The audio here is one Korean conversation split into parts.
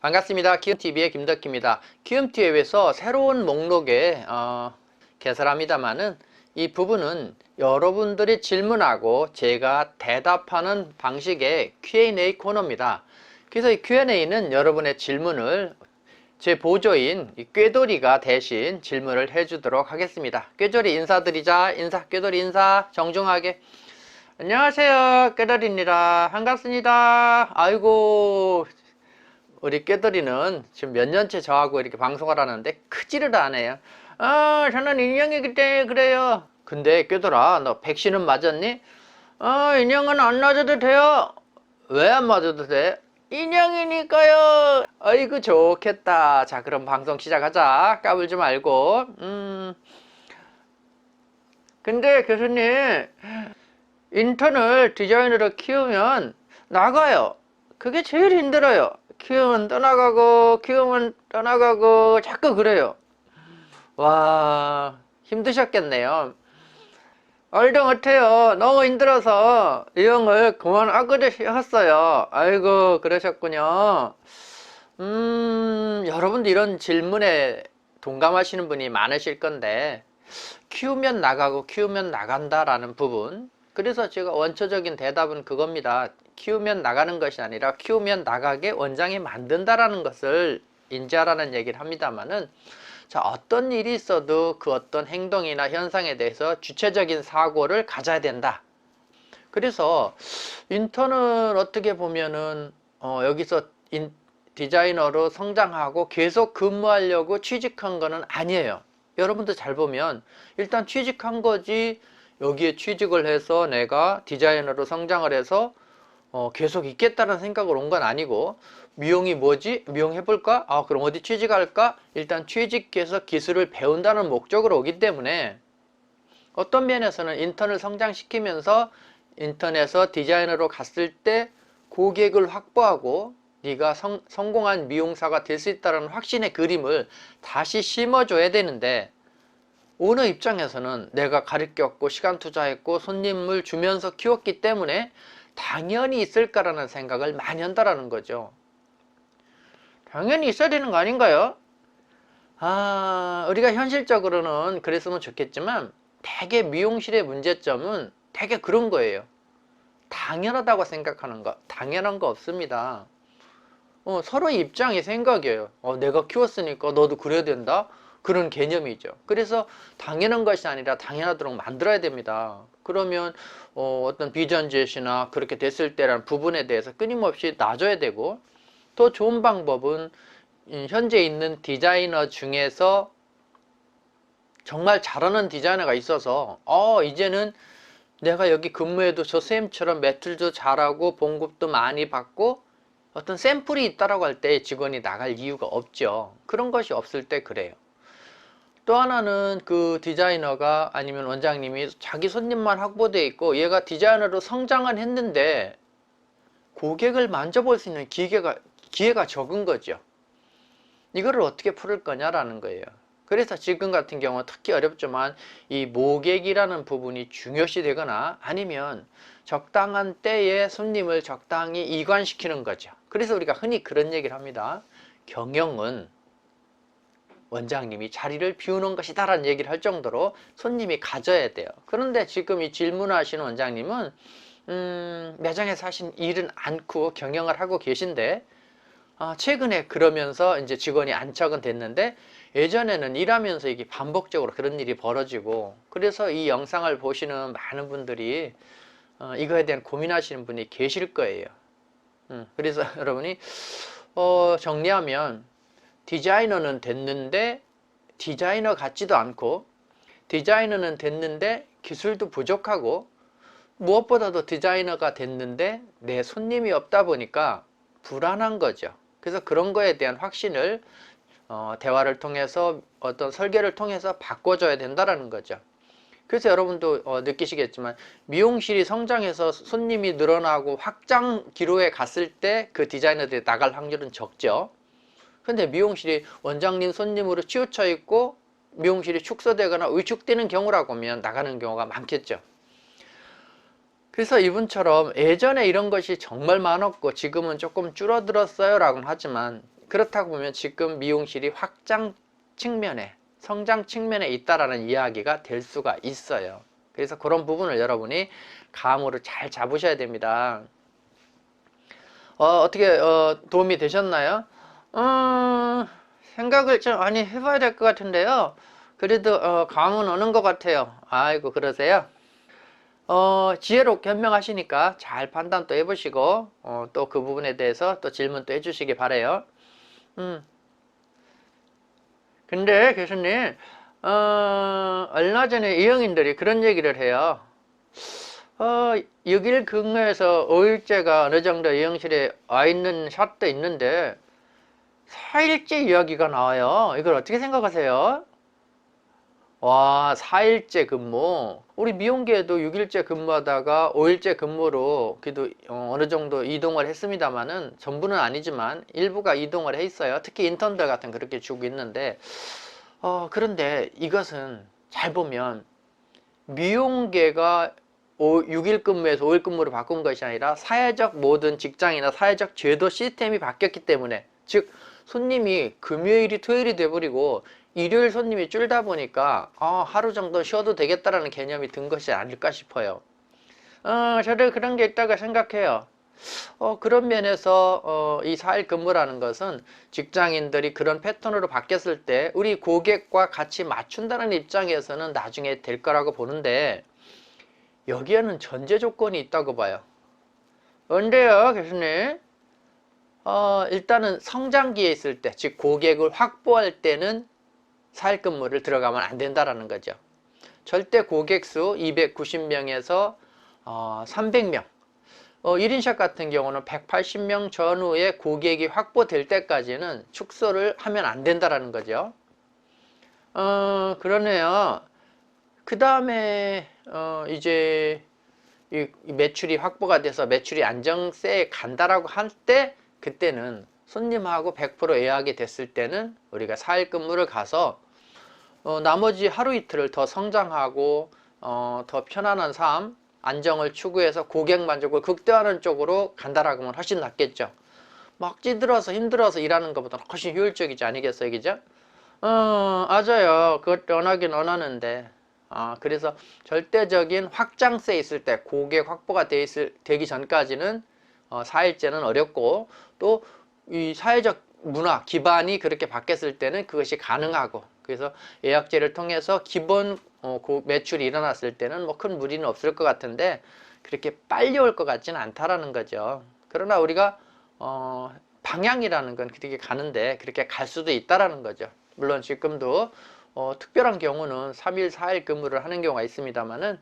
반갑습니다. 키움TV의 김덕희입니다. 키움TV에서 새로운 목록에 어, 개설합니다만은 이 부분은 여러분들이 질문하고 제가 대답하는 방식의 Q&A 코너입니다. 그래서 이 Q&A는 여러분의 질문을 제 보조인 이 꾀돌이가 대신 질문을 해주도록 하겠습니다. 꾀돌이 인사드리자. 인사, 꾀돌이 인사 정중하게. 안녕하세요. 꾀돌입니다. 반갑습니다. 아이고, 우리 꾀돌이는 지금 몇 년째 저하고 이렇게 방송을 하는데 크지를 않아요. 아, 저는 인형이기 때문에 그래요. 근데 꾀돌아, 너 백신은 맞았니? 아, 인형은 안 맞아도 돼요. 왜 안 맞아도 돼? 인형이니까요. 아이고 좋겠다. 자, 그럼 방송 시작하자. 까불지 말고. 음. 근데 교수님, 인턴을 디자이너로 키우면 나가요. 그게 제일 힘들어요. 키우면 떠나가고, 키우면 떠나가고, 자꾸 그래요. 와, 힘드셨겠네요. 얼른 어때요? 너무 힘들어서 이 형을 그만하기로 했어요. 아이고, 그러셨군요. 음, 여러분도 이런 질문에 동감하시는 분이 많으실 건데, 키우면 나가고 키우면 나간다 라는 부분. 그래서 제가 원초적인 대답은 그겁니다. 키우면 나가는 것이 아니라 키우면 나가게 원장이 만든다라는 것을 인지하라는 얘기를 합니다만은 자, 어떤 일이 있어도 그 어떤 행동이나 현상에 대해서 주체적인 사고를 가져야 된다. 그래서 인턴은 어떻게 보면은 어, 여기서 인, 디자이너로 성장하고 계속 근무하려고 취직한 거는 아니에요. 여러분도 잘 보면 일단 취직한 거지 여기에 취직을 해서 내가 디자이너로 성장을 해서 어, 계속 있겠다는 생각을 온 건 아니고 미용이 뭐지? 미용 해볼까? 아 그럼 어디 취직할까? 일단 취직해서 기술을 배운다는 목적으로 오기 때문에 어떤 면에서는 인턴을 성장시키면서 인턴에서 디자이너로 갔을 때 고객을 확보하고 네가 성, 성공한 미용사가 될 수 있다는 확신의 그림을 다시 심어줘야 되는데 오너 입장에서는 내가 가르쳤고 시간 투자했고 손님을 주면서 키웠기 때문에 당연히 있을까라는 생각을 많이 한다라는 거죠. 당연히 있어야 되는 거 아닌가요? 아, 우리가 현실적으로는 그랬으면 좋겠지만 대개 미용실의 문제점은 대개 그런 거예요. 당연하다고 생각하는 거. 당연한 거 없습니다. 어, 서로의 입장이 생각이에요. 어, 내가 키웠으니까 너도 그래야 된다? 그런 개념이죠. 그래서 당연한 것이 아니라 당연하도록 만들어야 됩니다. 그러면 어, 어떤 비전 제시나 그렇게 됐을 때라는 부분에 대해서 끊임없이 놔줘야 되고 더 좋은 방법은 음, 현재 있는 디자이너 중에서 정말 잘하는 디자이너가 있어서 어 이제는 내가 여기 근무해도 저 쌤처럼 매틀도 잘하고 봉급도 많이 받고 어떤 샘플이 있다라고 할 때 직원이 나갈 이유가 없죠. 그런 것이 없을 때 그래요. 또 하나는 그 디자이너가 아니면 원장님이 자기 손님만 확보돼 있고 얘가 디자이너로 성장을 했는데 고객을 만져볼 수 있는 기회가 기회가 적은 거죠. 이거를 어떻게 풀을 거냐라는 거예요. 그래서 지금 같은 경우 특히 어렵지만 이 모객이라는 부분이 중요시 되거나 아니면 적당한 때에 손님을 적당히 이관시키는 거죠. 그래서 우리가 흔히 그런 얘기를 합니다. 경영은 원장님이 자리를 비우는 것이다 라는 얘기를 할 정도로 손님이 가져야 돼요. 그런데 지금 이 질문하시는 원장님은 음, 매장에서 하신 일은 않고 경영을 하고 계신데 아, 최근에 그러면서 이제 직원이 안착은 됐는데 예전에는 일하면서 이게 반복적으로 그런 일이 벌어지고 그래서 이 영상을 보시는 많은 분들이 어, 이거에 대한 고민하시는 분이 계실 거예요. 음, 그래서 여러분이 어, 정리하면 디자이너는 됐는데 디자이너 같지도 않고 디자이너는 됐는데 기술도 부족하고 무엇보다도 디자이너가 됐는데 내 손님이 없다 보니까 불안한 거죠. 그래서 그런 거에 대한 확신을 어, 대화를 통해서 어떤 설계를 통해서 바꿔줘야 된다라는 거죠. 그래서 여러분도 어, 느끼시겠지만 미용실이 성장해서 손님이 늘어나고 확장 기로에 갔을 때 그 디자이너들이 나갈 확률은 적죠. 근데 미용실이 원장님 손님으로 치우쳐 있고 미용실이 축소되거나 위축되는 경우라고 하면 나가는 경우가 많겠죠. 그래서 이분처럼 예전에 이런 것이 정말 많았고 지금은 조금 줄어들었어요 라고는 하지만 그렇다고 보면 지금 미용실이 확장 측면에 성장 측면에 있다라는 이야기가 될 수가 있어요. 그래서 그런 부분을 여러분이 감으로 잘 잡으셔야 됩니다. 어, 어떻게 어, 도움이 되셨나요? 음, 생각을 좀 많이 해봐야 될 것 같은데요. 그래도 어, 감은 오는 것 같아요. 아이고 그러세요? 어, 지혜롭게 현명하시니까 잘 판단 또 해보시고 어, 또 그 부분에 대해서 또 질문 또 해주시기 바래요. 음. 근데 교수님, 어, 얼마 전에 이영인들이 그런 얘기를 해요. 어, 6일 근무에서 5일째가 어느 정도 이영실에 와 있는 샷도 있는데 4일째 이야기가 나와요. 이걸 어떻게 생각하세요? 와, 4일째 근무. 우리 미용계에도 6일째 근무하다가 5일째 근무로 그래도 어, 어느 정도 이동을 했습니다만은 전부는 아니지만 일부가 이동을 해 있어요. 특히 인턴들 같은 그렇게 주고 있는데 어, 그런데 이것은 잘 보면 미용계가 5, 6일 근무에서 5일 근무로 바꾼 것이 아니라 사회적 모든 직장이나 사회적 제도 시스템이 바뀌었기 때문에 즉 손님이 금요일이 토요일이 돼버리고 일요일 손님이 줄다 보니까 아, 하루 정도 쉬어도 되겠다라는 개념이 든 것이 아닐까 싶어요. 어, 저도 그런 게 있다고 생각해요. 어, 그런 면에서 어, 이 4일 근무라는 것은 직장인들이 그런 패턴으로 바뀌었을 때 우리 고객과 같이 맞춘다는 입장에서는 나중에 될 거라고 보는데 여기에는 전제 조건이 있다고 봐요. 언제요, 교수님? 어, 일단은 성장기에 있을 때, 즉 고객을 확보할 때는 4일 근무를 들어가면 안 된다라는 거죠. 절대 고객 수 290명에서 어, 300명. 어, 1인샵 같은 경우는 180명 전후에 고객이 확보될 때까지는 축소를 하면 안 된다라는 거죠. 어, 그러네요. 그 다음에 어, 이제 이 매출이 확보가 돼서 매출이 안정세에 간다라고 할 때 그때는 손님하고 100% 예약이 됐을 때는 우리가 4일 근무를 가서 어, 나머지 하루 이틀을 더 성장하고 어, 더 편안한 삶, 안정을 추구해서 고객 만족을 극대화하는 쪽으로 간다라고 하면 훨씬 낫겠죠. 막 찌들어서 힘들어서 일하는 것보다 훨씬 효율적이지 아니겠어요, 그죠? 어, 맞아요. 그것도 원하긴 원하는데. 아, 그래서 절대적인 확장세 있을 때 고객 확보가 돼 있을, 되기 전까지는 어, 4일째는 어렵고 또 이 사회적 문화 기반이 그렇게 바뀌었을 때는 그것이 가능하고 그래서 예약제를 통해서 기본 어, 그 매출이 일어났을 때는 뭐 큰 무리는 없을 것 같은데 그렇게 빨리 올 것 같지는 않다라는 거죠. 그러나 우리가 어, 방향이라는 건 그렇게 가는데 그렇게 갈 수도 있다라는 거죠. 물론 지금도 어, 특별한 경우는 3일, 4일 근무를 하는 경우가 있습니다만은 어,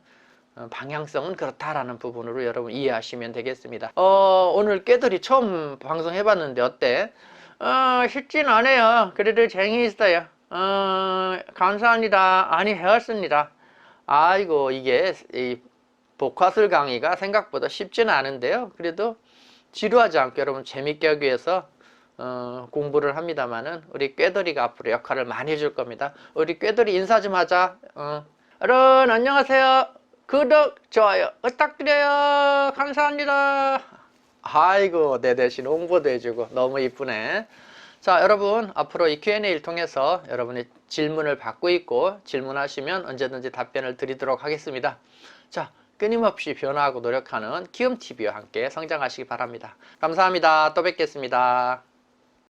방향성은 그렇다라는 부분으로 여러분 이해하시면 되겠습니다. 어, 오늘 꾀들이 처음 방송해봤는데 어때? 어, 쉽진 않아요. 그래도 재미있어요. 어, 감사합니다. 많이 배웠습니다. 아이고, 이게 이 복화술 강의가 생각보다 쉽지는 않은데요. 그래도 지루하지 않고 여러분 재밌게 하기 위해서 어, 공부를 합니다만은 우리 꾀돌이가 앞으로 역할을 많이 해줄 겁니다. 우리 꾀돌이 인사 좀 하자. 어. 여러분 안녕하세요. 구독, 좋아요 부탁드려요. 감사합니다. 아이고 내 대신 홍보도 해주고 너무 이쁘네. 자 여러분 앞으로 이 Q&A를 통해서 여러분의 질문을 받고 있고 질문하시면 언제든지 답변을 드리도록 하겠습니다. 자 끊임없이 변화하고 노력하는 키움TV와 함께 성장하시기 바랍니다. 감사합니다. 또 뵙겠습니다.